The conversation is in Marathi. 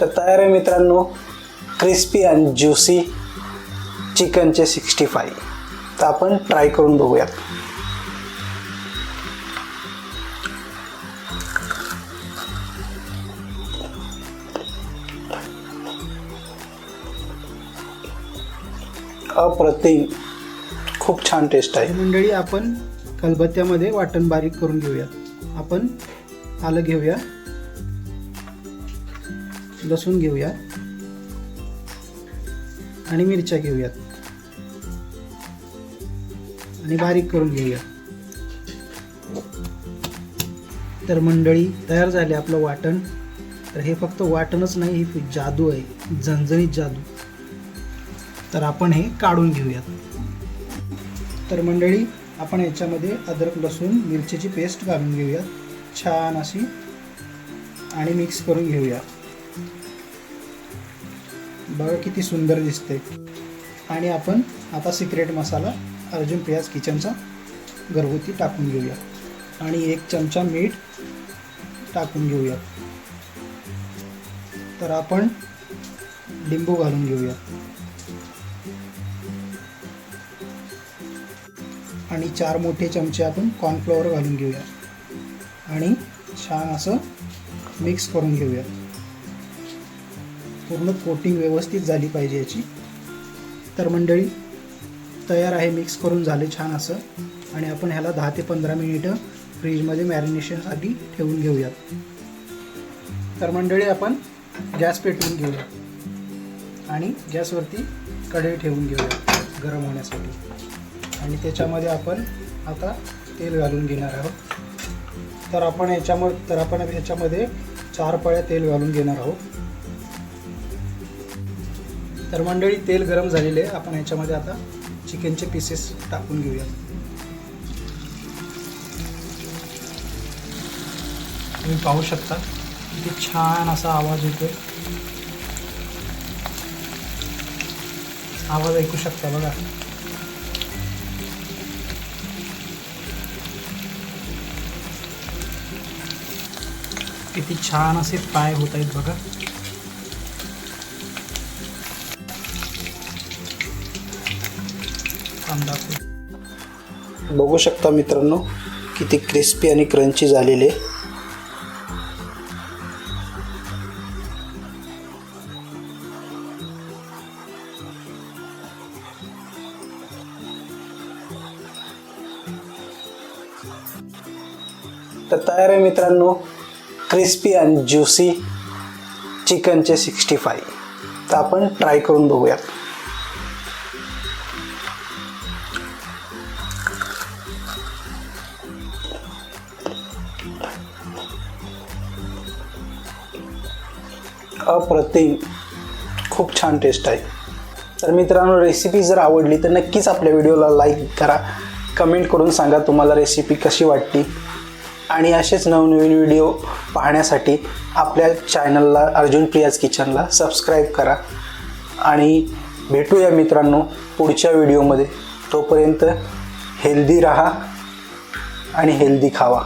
तर तयार आहे मित्रांनो क्रिस्पी अँड ज्युसी चिकनचे सिक्स्टी फाय तर आपण ट्राय करून बघूयात. अप्रतिम. खूप छान टेस्ट आहे. मंडळी आपण खलबत्त्यामध्ये वाटण बारीक करून घेऊयात. आपण आलं घेऊया. लसूण घेऊया आणि मिरच्या घेऊयात. आणि बारीक करून घेऊया तर मंडळी तयार झाले आपलं वाटण. तर हे फक्त वाटणच नाही ही जादू आहे. झणझणीत जादू. तर आपण हे काढून घेऊयात. तर मंडळी आपण याच्यामध्ये अद्रक लसूण मिरचीची पेस्ट घालून घेऊयात. छान अशी. आणि मिक्स करून घेऊया बघा किती सुंदर दिसते. आणि आपण आता सिक्रेट मसाला अर्जुन प्रियाज किचनचा घरगुती टाकून घेऊया. आणि एक चमचा मीठ टाकून घेऊया. तर आपण लिंबू घालून घेऊया. आणि चार मोठे चमचे आपण कॉर्नफ्लॉवर घालून घेऊया. आणि छान असं मिक्स करून घेऊया. पूर्ण कोटिंग व्यवस्थित झाली पाहिजे याची. तर मंडळी तयार आहे मिक्स करून झाले छान असं. आणि आपण ह्याला दहा ते पंधरा मिनिटं फ्रीजमध्ये मॅरिनेशनसाठी ठेवून घेऊयात. तर मंडळी आपण गॅस पेटवून घेऊया. आणि गॅसवरती कढई ठेवून घेऊया गरम होण्यासाठी. आणि त्याच्यामध्ये आपण आता तेल घालून घेणार आहोत. तर आपण याच्यामध्ये तर आपण ह्याच्यामध्ये चार पळ्या तेल घालून घेणार आहोत. तर मंडळी तेल गरम झालेले आहे. आपण याच्यामध्ये आता चिकनचे पीसेस टाकून घेऊया. तुम्ही पाहू शकता किती छान असा आवाज येतोय. आवाज ऐकू शकता बघा. किती छान असे पाय होत आहेत बघा. कांदा बघू शकता मित्रांनो किती क्रिस्पी आणि क्रंची झालेले. तर तयार आहे मित्रांनो क्रिस्पी अँड ज्युसी चिकनचे सिक्स्टी फाय तर आपण ट्राय करून बघूयात. अप्रतिम. खूप छान टेस्ट आहे. तर मित्रांनो रेसिपी जर आवडली तर नक्कीच आपल्या व्हिडिओला लाईक करा. कमेंट करून सांगा तुम्हाला रेसिपी कशी वाटली. आणि असेच नवनवीन व्हिडिओ पाहण्यासाठी आपल्या चॅनलला अर्जुन प्रियाज किचनला सबस्क्राईब करा. आणि भेटूया मित्रांनो पुढच्या व्हिडिओमध्ये तोपर्यंत हेल्दी राहा आणि हेल्दी खावा.